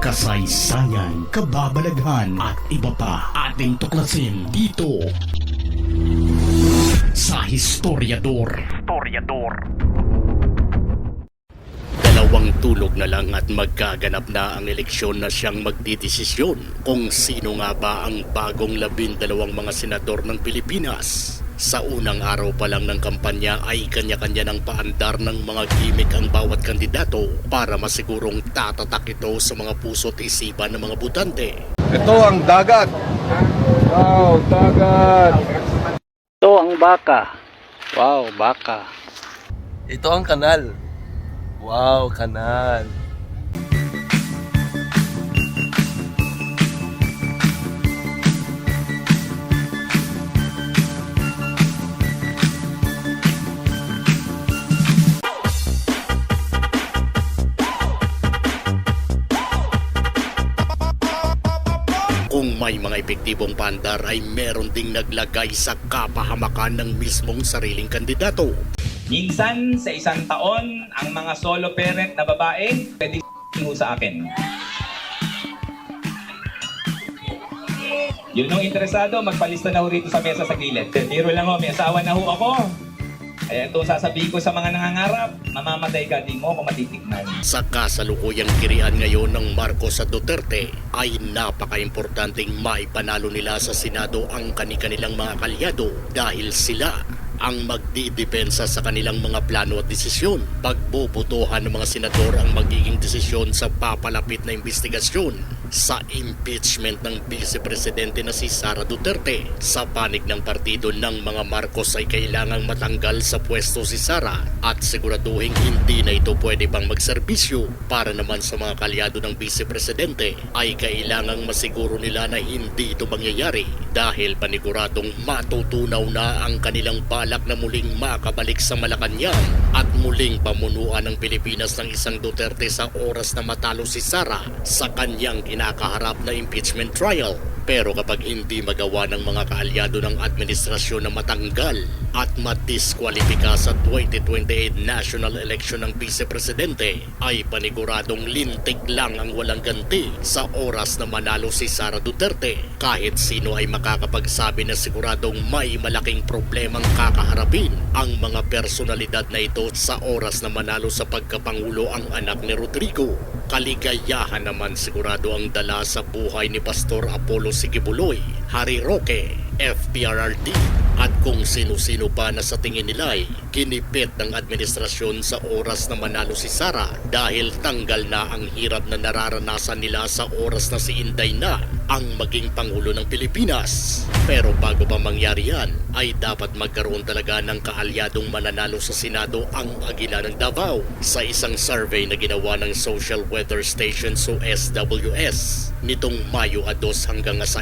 kasaysayan, kababalaghan at iba pa ating tuklasin dito sa Historiador. Historiador. Dalawang tulog na lang at magkaganap na ang eleksyon na siyang magdidesisyon kung sino nga ba ang bagong labindalawang mga senador ng Pilipinas. Sa unang araw pa lang ng kampanya ay kanya-kanya ng paandar ng mga gimmick ang bawat kandidato para masigurong tatatak ito sa mga puso't isipan ng mga butante. Ito ang dagat. Wow, dagat. Ito ang baka. Wow, baka. Ito ang kanal. Wow, kanal. May mga epektibong pandar ay meron ding naglagay sa kapahamakan ng mismong sariling kandidato. Minsan sa isang taon, ang mga solo parent na babae pwede ho sa akin. Yun yung interesado, magpalista na ho rito sa mesa sa gilid. Biro lang ho, may asawa na ho ako. Kaya ito sasabihin ko sa mga nangangarap, mamamatay ka, di mo ako matitikman. Sa kasalukuyang kirian ngayon ng Marcos at Duterte ay napaka-importanting maipanalo nila sa Senado ang kani-kanilang mga kalyado dahil sila ang magdidepensa sa kanilang mga plano at desisyon. Pagbobotohan ng mga senador ang magiging desisyon sa papalapit na investigasyon sa impeachment ng Vice Presidente na si Sara Duterte. Sa panig ng partido ng mga Marcos ay kailangang matanggal sa pwesto si Sara at siguraduhin hindi na ito pwede pang magserbisyo para naman sa mga kalyado ng Vice Presidente ay kailangang masiguro nila na hindi ito mangyayari dahil paniguradong matutunaw na ang kanilang balak na muling makabalik sa Malacanang at muling pamunuan ng Pilipinas ng isang Duterte sa oras na matalo si Sara sa kanyang kinakaharap na impeachment trial. Pero kapag hindi magawa ng mga kaalyado ng administrasyon na matanggal at madiskwalipika sa 2028 national election ng Vice Presidente, ay paniguradong lintik lang ang walang ganti sa oras na manalo si Sara Duterte. Kahit sino ay makakapagsabi na siguradong may malaking problemang kakaharapin ang mga personalidad na ito sa oras na manalo sa pagkapangulo ang anak ni Rodrigo. Kaligayahan naman sigurado ang dala sa buhay ni Pastor Apollo Sigibuloy, Harry Roque, FPRRD at kung sino-sino pa na sa tingin nila ay kinipit ng administrasyon sa oras na manalo si Sara dahil tanggal na ang hirap na nararanasan nila sa oras na si Inday na ang maging Pangulo ng Pilipinas. Pero bago pa mangyari yan, ay dapat magkaroon talaga ng kaalyadong mananalo sa Senado ang Agila ng Davao sa isang survey na ginawa ng Social Weather Station so SWS nitong Mayo 2 hanggang 6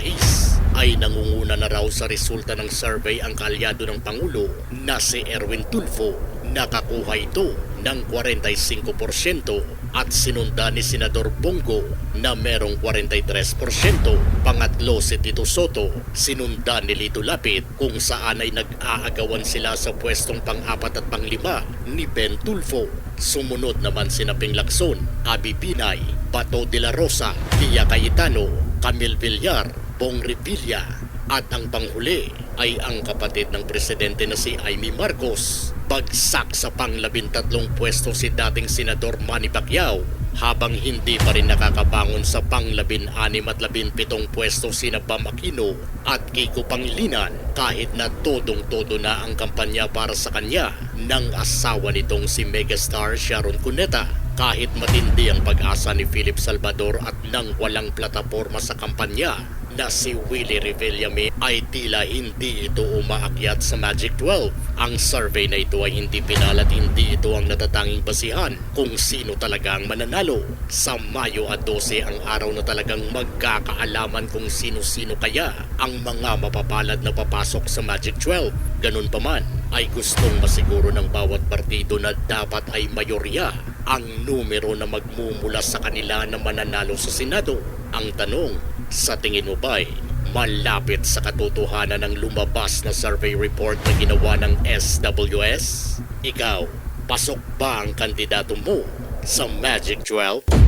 ay nangunguna na raw sa resulta ng survey ang kaalyado ng Pangulo na si Erwin Tulfo. Nakakuha ito ng 45% at sinunda ni Senador Bongo na merong 43%. Pangatlo si Tito Soto, sinunda ni Lito Lapid kung saan ay nag-aagawan sila sa pwestong pang-apat at pang-lima ni Ben Tulfo. Sumunod naman si Naping Lacson, Abi Pinay, Bato de la Rosa, Tia Cayetano, Camille Villar, Bong Revilla at ang panghuli ay ang kapatid ng presidente na si Amy Marcos. Bagsak sa panglabintatlong pwesto si dating Senador Manny Pacquiao habang hindi pa rin nakakabangon sa panglabin anim at labin pitong pwesto sina Bam Aquino at Kiko Pangilinan kahit na todong-todo na ang kampanya para sa kanya ng asawa nitong si megastar Sharon Cuneta kahit matindi ang pag-asa ni Philip Salvador at nang walang plataforma sa kampanya na si Willie Revillame ay tila hindi ito umaakyat sa Magic 12. Ang survey na ito ay hindi pinal at hindi ito ang natatanging basihan kung sino talaga ang mananalo. Sa Mayo at 12 ang araw na talagang magkakaalaman kung sino-sino kaya ang mga mapapalad na papasok sa Magic 12. Ganun pa man ay gustong masiguro ng bawat partido na dapat ay mayorya ang numero na magmumula sa kanila na mananalo sa Senado. Ang tanong, sa tingin mo ba'y malapit sa katotohanan ng lumabas na survey report na ginawa ng SWS? Ikaw, pasok ba ang kandidato mo sa Magic 12?